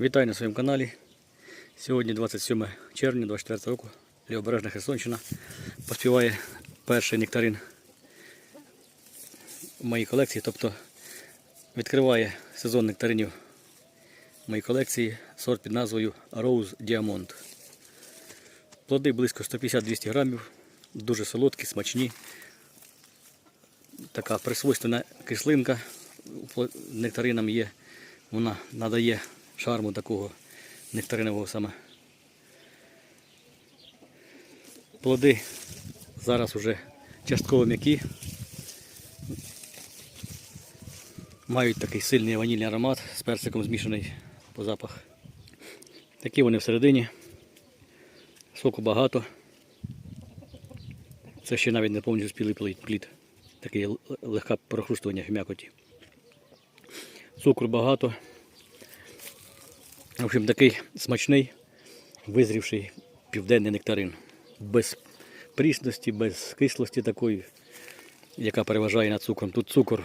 Вітаю на своєму каналі. Сьогодні 27 червня 24 року. Лівобережна Херсонщина поспіває перший нектарин в моїй колекції, тобто відкриває сезон нектаринів в моїй колекції сорт під назвою Rose Diamond. Плоди близько 150-200 грамів, дуже солодкі, смачні. Така присвойственна кислинка нектаринам є. Вона надає шарму такого нектаринового саме. Плоди зараз уже частково м'які. Мають такий сильний ванільний аромат з персиком змішаний по запах. Такі вони всередині. Соку багато. Це ще навіть не повністю спілий плід- л- легке прохрустування в м'якоті. Цукру багато. В общем, такий смачний, визрівший південний нектарин. Без прісності, без кислості такої, яка переважає над цукром. Тут цукор,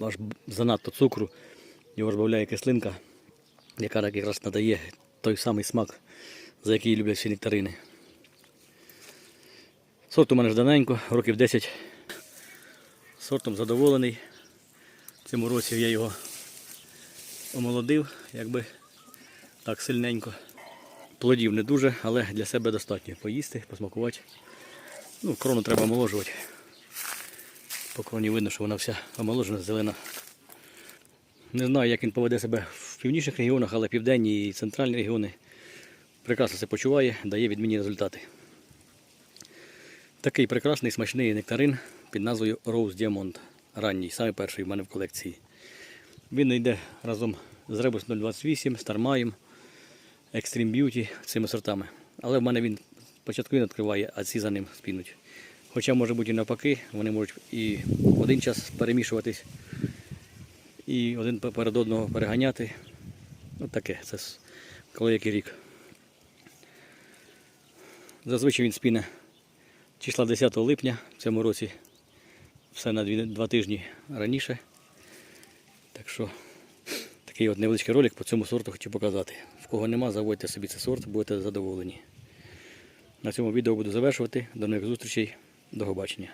аж занадто цукру, його розбавляє кислинка, яка якраз надає той самий смак, за який люблять всі нектарини. Сорт у мене жданенько, років 10. Сортом задоволений. В цьому році я його омолодив, якби так сильненько. Плодів не дуже, але для себе достатньо. Поїсти, посмакувати. Ну, крону треба омоложувати. По кроні видно, що вона вся омоложена, зелена. Не знаю, як він поведе себе в північних регіонах, але південні і центральні регіони прекрасно себе почуває, дає відмінні результати. Такий прекрасний смачний нектарин під назвою Rose Diamond. Ранній, саме перший в мене в колекції. Він йде разом з Rebus 028, Starmaєм, Extreme Beauty цими сортами. Але в мене він спочатку він відкриває, а ці за ним спінуть. Хоча може бути і навпаки, вони можуть і один час перемішуватись, і один перед одного переганяти. От таке, це коли який рік. Зазвичай він спіне числа 10 липня в цьому році, все на два тижні раніше. Так що такий от невеличкий ролик по цьому сорту хочу показати. В кого нема, заводьте собі цей сорт, будете задоволені. На цьому відео буду завершувати. До нових зустрічей. До побачення.